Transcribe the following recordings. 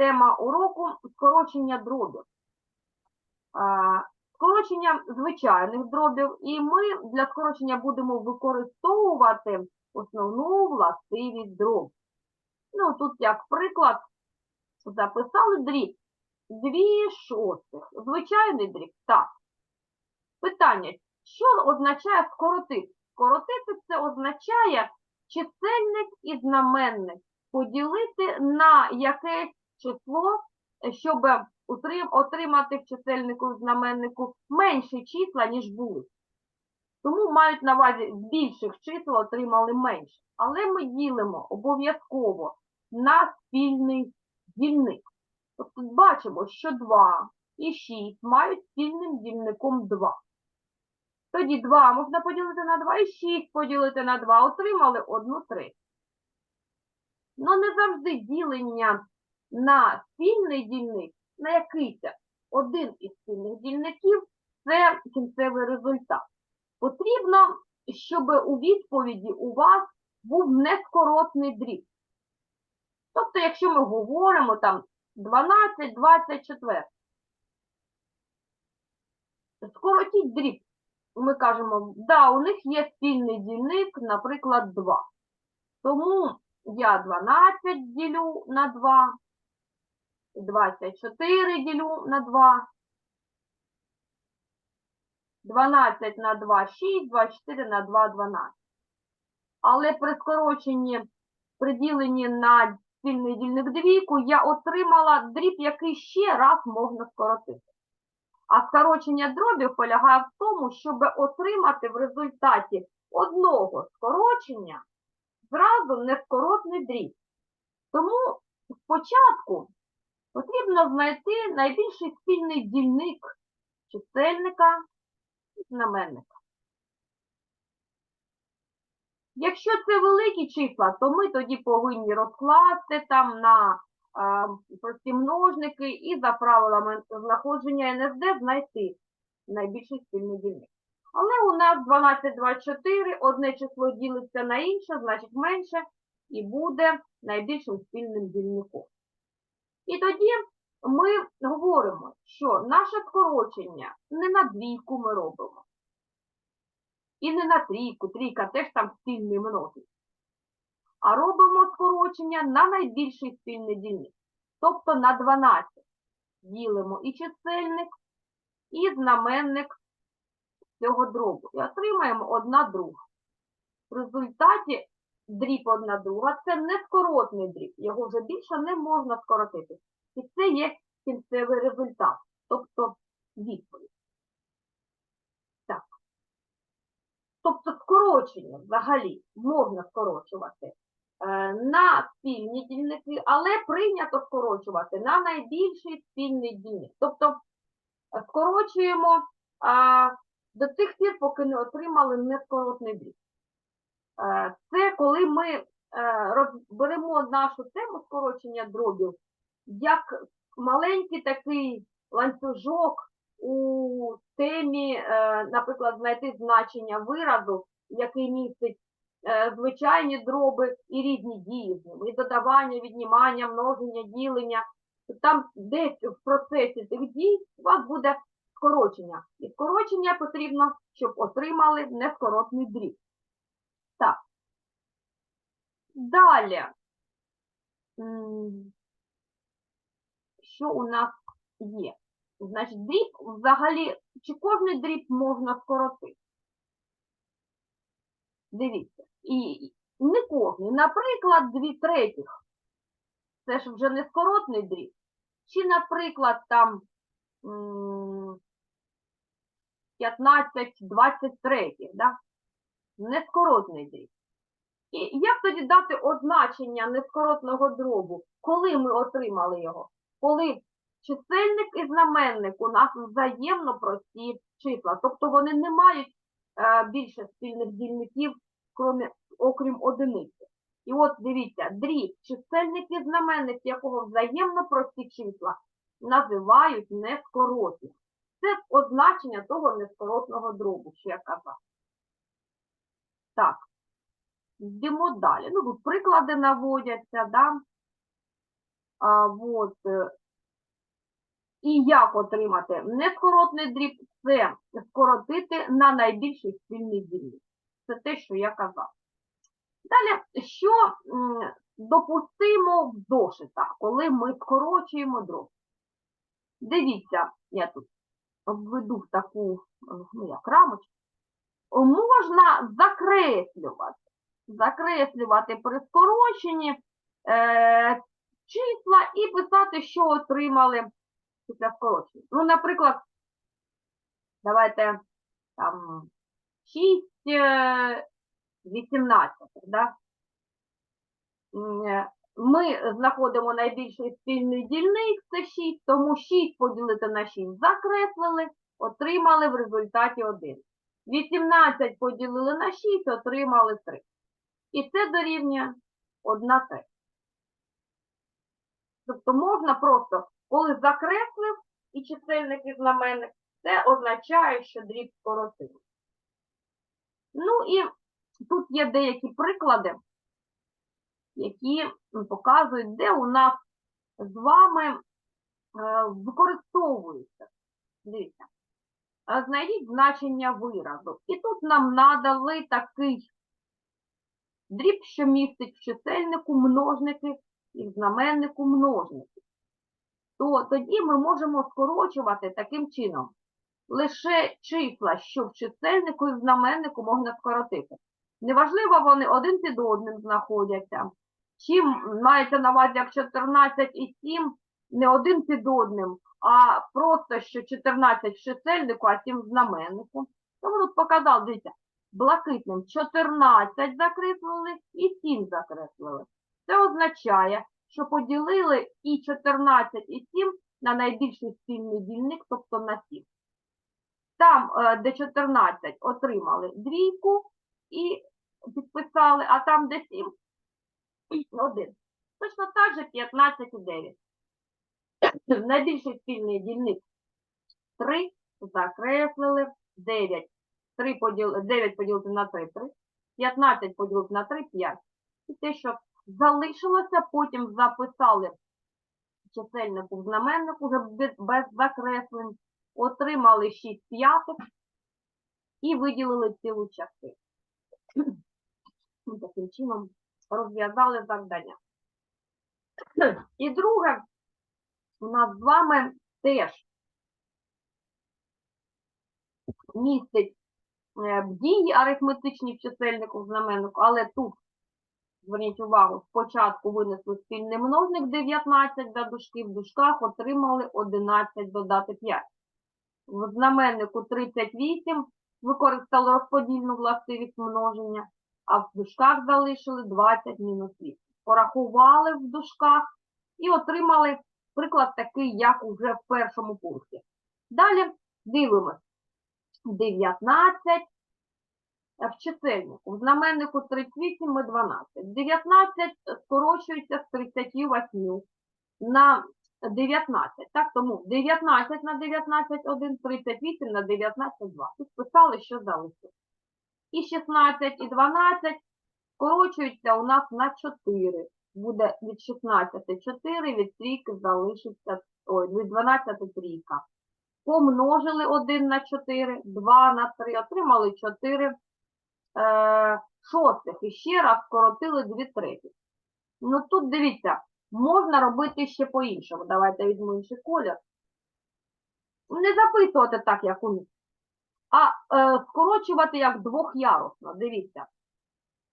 Тема уроку скорочення дробів. Скорочення звичайних дробів, і ми для скорочення будемо використовувати основну властивість дроб. Ну, тут як приклад записали дріб. Дві шостих. Звичайний дріб. Так. Питання, що означає скоротити? Скоротити це означає чисельник і знаменник поділити на якесь число, щоб отримати в чисельнику і знаменнику менші числа, ніж були. Тому мають на увазі більших чисел отримали менше. Але ми ділимо обов'язково на спільний дільник. Тобто бачимо, що 2 і 6 мають спільним дільником 2. Тоді 2 можна поділити на 2 і 6 поділити на 2. Отримали 1 третю. Ну, не завжди ділення на спільний дільник, на якийсь один із спільних дільників, це кінцевий результат. Потрібно, щоб у відповіді у вас був нескоротний дріб. Тобто, якщо ми говоримо там 12, 24, скоротіть дріб. Ми кажемо, да, у них є спільний дільник, наприклад, 2. Тому я 12 ділю на 2, 24 ділю на 2, 12 на 2 – 6, 24 на 2 – 12. Але при скороченні, при діленні на спільний дільник двійку, я отримала дріб, який ще раз можна скоротити. А скорочення дробів полягає в тому, щоб отримати в результаті одного скорочення зразу нескоротний дріб. Тому спочатку потрібно знайти найбільший спільний дільник чисельника і знаменника. Якщо це великі числа, то ми тоді повинні розкласти там на а, прості множники і за правилами знаходження НСД знайти найбільший спільний дільник. Але у нас 12, 24, одне число ділиться на інше, значить менше, і буде найбільшим спільним дільником. І тоді ми говоримо, що наше скорочення не на двійку ми робимо. І не на трійку, трійка теж там спільний множник. А робимо скорочення на найбільший спільний дільник. Тобто на 12 ділимо і чисельник, і знаменник цього дробу. І отримаємо одна друга. В результаті дріб одна друга це не скоротний дріб. Його вже більше не можна скоротити. І це є кінцевий результат, тобто відповідь. Так. Тобто скорочення взагалі можна скорочувати е, на спільні дільники, але прийнято скорочувати на найбільший спільний дільник. Тобто е, скорочуємо а, до тих пір, поки не отримали нескоротний дріб. Е, Це коли ми е, розберемо нашу тему скорочення дробів як маленький такий ланцюжок у темі, е, наприклад, знайти значення виразу, який містить звичайні дроби і різні дії і додавання, віднімання, множення, ділення. Там десь в процесі цих дій у вас буде скорочення. І скорочення потрібно, щоб отримали нескоротний дріб. Далі. Що у нас є? Значить, дріб взагалі, чи кожний дріб можна скоротити? Дивіться. І не кожний. Наприклад, дві третіх. Це ж вже не скоротний дріб. Чи, наприклад, там 15-20 третіх, да? Нескоротний дріб. І як тоді дати означення нескоротного дробу, коли ми отримали його? Коли чисельник і знаменник у нас взаємно прості числа, тобто вони не мають е, більше спільних дільників, крім, окрім одиниці. І от дивіться, дріб, чисельник і знаменник, якого взаємно прості числа, називають нескоротним. Це означення того нескоротного дробу, що я казав. Так. Йдемо далі. Ну, тут приклади наводяться, да? А, вот. е, І як отримати нескоротний дріб? Це скоротити на найбільший спільний дільник. Це те, що я казав. Далі, що допустимо в зошитах, коли ми скорочуємо дроб? Дивіться, я тут обведу в таку, ну, як рамочку. Можна закреслювати. Закреслювати при скороченні е, числа і писати, що отримали після скорочення. Ну, наприклад, давайте там 6, е, 18, да? Е, Ми знаходимо найбільший спільний дільник, це 6, тому 6 поділити на 6 закреслили, отримали в результаті 1. 18 поділили на 6, отримали 3. І це дорівнює 1 третя. Тобто можна просто, коли закреслив і чисельник і знаменник, це означає, що дріб скоротив. Ну і тут є деякі приклади, які показують, де у нас з вами е, використовується. Дивіться. Е, Знайдіть значення виразу. І тут нам надали такий дріб, що містить в чисельнику множники і в знаменнику множники. То тоді ми можемо скорочувати таким чином. Лише числа, що в чисельнику і в знаменнику можна скоротити. Неважливо, вони один під одним знаходяться. Чим мається на увазі, як 14 і 7 не один під одним, а просто що 14 в чисельнику, а 7 в знаменнику. Тому тут показав, дивіться, блакитним 14 закреслили і 7 закреслили. Це означає, що поділили і 14, і 7 на найбільший спільний дільник, тобто на 7. Там, е, де 14, отримали двійку і підписали, а там, де 7, один. Точно так же 15 і 9. Найбільший спільний дільник 3, закреслили, 9. 3 поділ... 9 поділити на 3, 3. 15 поділити на 3, 5. І те, що залишилося, потім записали чисельнику в знаменнику без, закреслень, отримали 6 п'ятих і виділили цілу частину. Таким чином розв'язали завдання. І друге, у нас з вами теж містить дії арифметичні в чисельнику в знаменнику, але тут, зверніть увагу, спочатку винесли спільний множник 19 до дужки, в дужках отримали 11 додати 5. В знаменнику 38 використали розподільну властивість множення, а в дужках залишили 20 мінус 8. Порахували в дужках і отримали приклад такий, як уже в першому пункті. Далі дивимось. 19 в чисельнику. В знаменнику 38 ми 12. 19 скорочується з 38 на 19. Так, тому 19 на 19, 1, 38 на 19, 2. Тут писали, що залишилось. І 16, і 12 скорочуються у нас на 4. Буде від 16 4, від трійки залишиться, ой, від 12 трійка. Помножили 1 на 4, 2 на 3, отримали 4 е, шостих. І ще раз скоротили 2 треті. Ну тут дивіться, можна робити ще по-іншому. Давайте візьму інший колір. Не записувати так, як у них, а е, скорочувати як двохярусно. Дивіться.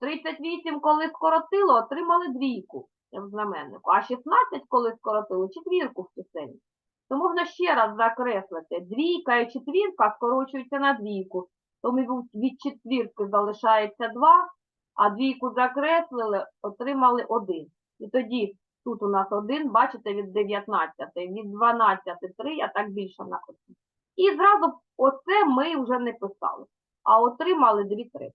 38, коли скоротило, отримали двійку в знаменнику, а 16, коли скоротили, четвірку в чисельнику. То можна ще раз закреслити. Двійка і четвірка скорочуються на двійку. Тому від четвірки залишається 2, а двійку закреслили, отримали 1. І тоді тут у нас 1, бачите, від 19, від 12 3, а так більше написано. І зразу оце ми вже не писали, а отримали 2 3.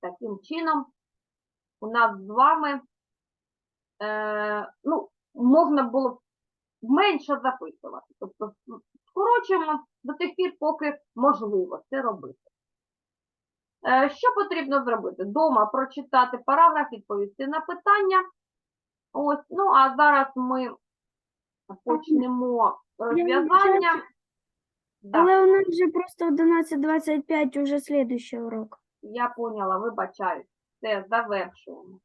Таким чином, у нас з вами, е, ну, можна було менше записувати. Тобто скорочуємо до тих пір, поки можливо це робити. Е, що потрібно зробити? Дома прочитати параграф, відповісти на питання Ось, ну а зараз ми почнемо розв'язання. Але у нас вже просто 11.25 уже слідуючий урок. я поняла, вибачаю. Все, завершуємо.